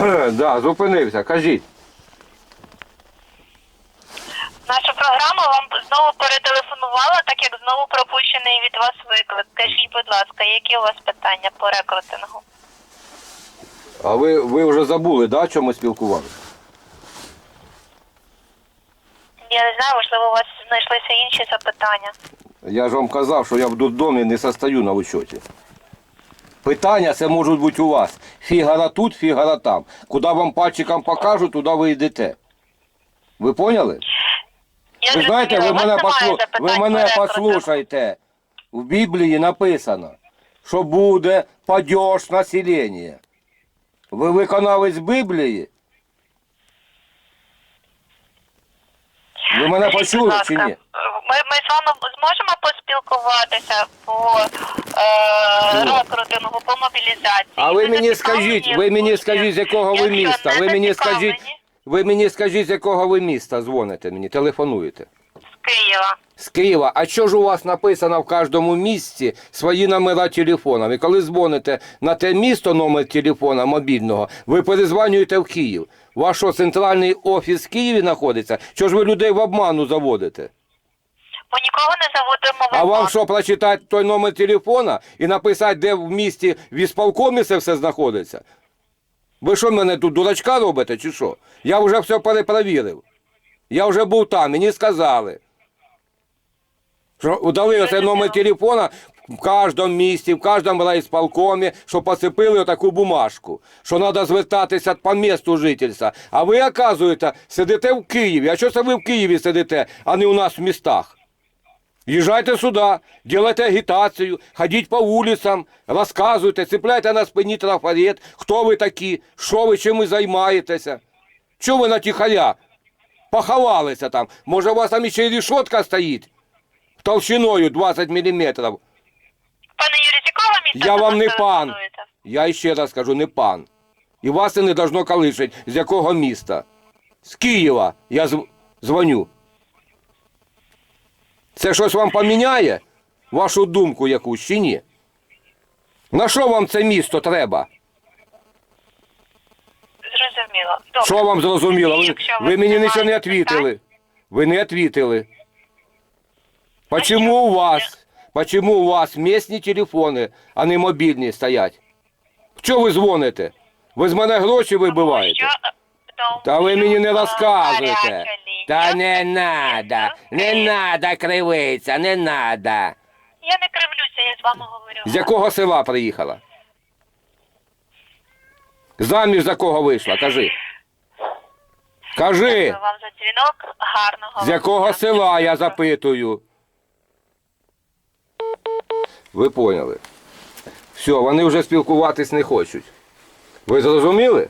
да, зупинився, кажіть. Наша програма вам знову перетелефонувала, так як знову пропущений від вас виклик. Кажіть, будь ласка, які у вас питання по рекрутингу? А ви, ви вже забули, да, чому спілкувалися? Я не знаю, можливо, у вас знайшлися інші запитання. Я ж вам казав, що я в дурдомі не состою на учеті. Питання це можуть бути у вас. Фігара тут, фігара там. Куди вам пальчиком покажуть, туди ви йдете. Ви поняли? Я Ви знаєте, ви мене, послу... ви мене по послухайте. В Біблії написано, що буде падеж населення. Ви виконавець Біблії? Ви мене почули чи ні? Ми, ми з вами зможемо поспілкуватися по е, Ну. по мобілізації. А ви мені скажіть, ви мені скажіть, з якого ви міста? Ви мені скажіть, ви мені скажіть, з якого ви міста дзвоните мені, телефонуєте. З Києва. З Києва. А що ж у вас написано в кожному місті свої номера телефону? І коли дзвоните на те місто номер телефона мобільного, ви перезванюєте в Київ. Ваш що, центральний офіс в Києві знаходиться? Що ж ви людей в обману заводите? Бо нікого не заводимо в А вам обман. що прочитати той номер телефона і написати, де в місті в ісполкомі це все знаходиться? Ви що мене тут дурачка робите, чи що? Я вже все перепровірив. Я вже був там, мені сказали. Що удали оцей номер телефона в кожному місті, в кожному райсполкомі, що посипили отаку бумажку, що треба звертатися по місту жительства. А ви, оказуєте, сидите в Києві. А що це ви в Києві сидите, а не у нас в містах? Езжайте сюда, делайте агитацию, ходіть по вулицям, розказуйте, цепляйте на спині трафарет, хто ви такі, що ви, чим ви займаєтеся. Чого ви на тихаря? Поховалися там. Може, у вас там ще й рішотка стоїть толщиною 20 мм. Пане Юрій, якого міста Я вам не пан. Я ще раз кажу, не пан. І вас це не должно колишить. З якого міста? З Києва я зв- дзвоню. Це щось вам поміняє? Вашу думку якусь чи ні? На що вам це місто треба? Зрозуміло. Добре. Що вам зрозуміло? Ви, Якщо у ви мені немає нічого не відповіли. Ви не відповіли. Почему у вас, почему у вас місні телефони, а не мобільні стоять? Чого ви дзвоните? Ви з мене гроші вибиваєте? Що, е, Та ви мені не що, Та не надо, до не надо кривиться, не надо. Я не кривлюся, я з вами говорю. З якого села приїхала? Заміж за кого вийшла? Кажи. Кажи, Дякую вам за дзвінок. Гарного. з якого села я запитую. Ви поняли. Все, вони вже спілкуватись не хочуть. Ви зрозуміли?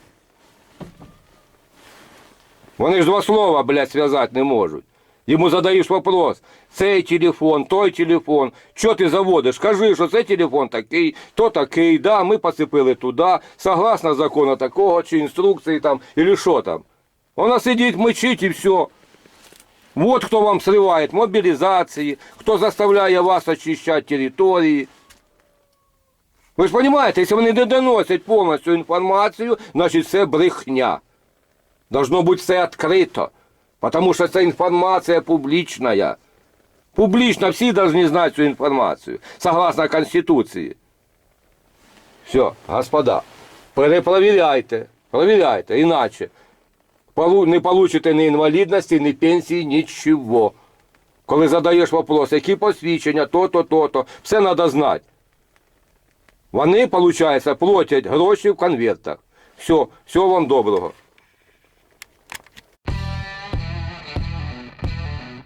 Вони ж два слова, блядь, зв'язати не можуть. Йому задаєш вопрос, цей телефон, той телефон, що ти заводиш? Кажи, що цей телефон такий, то такий, да, ми посипили туди, согласно закону такого, чи інструкції там, или що там. Вона сидить, мечить і все. Вот кто вам срывает мобилизации, кто заставляє вас очищать території. Ви ж розумієте, якщо вони не доносять повністю інформацію, значить це брехня. Должно бути все відкрито. Потому що ця інформація публічна. Публічно всі повинні знати цю інформацію. Согласно Конституції. Все, господа, перепровіряйте, провіряйте, іначе полу- не получите ні інвалідності, ні пенсії, нічого. Коли задаєш вопрос, які посвідчення, то-то, то-то, все треба знати. Вони, виходить, платять гроші в конвертах. Все, всього вам доброго.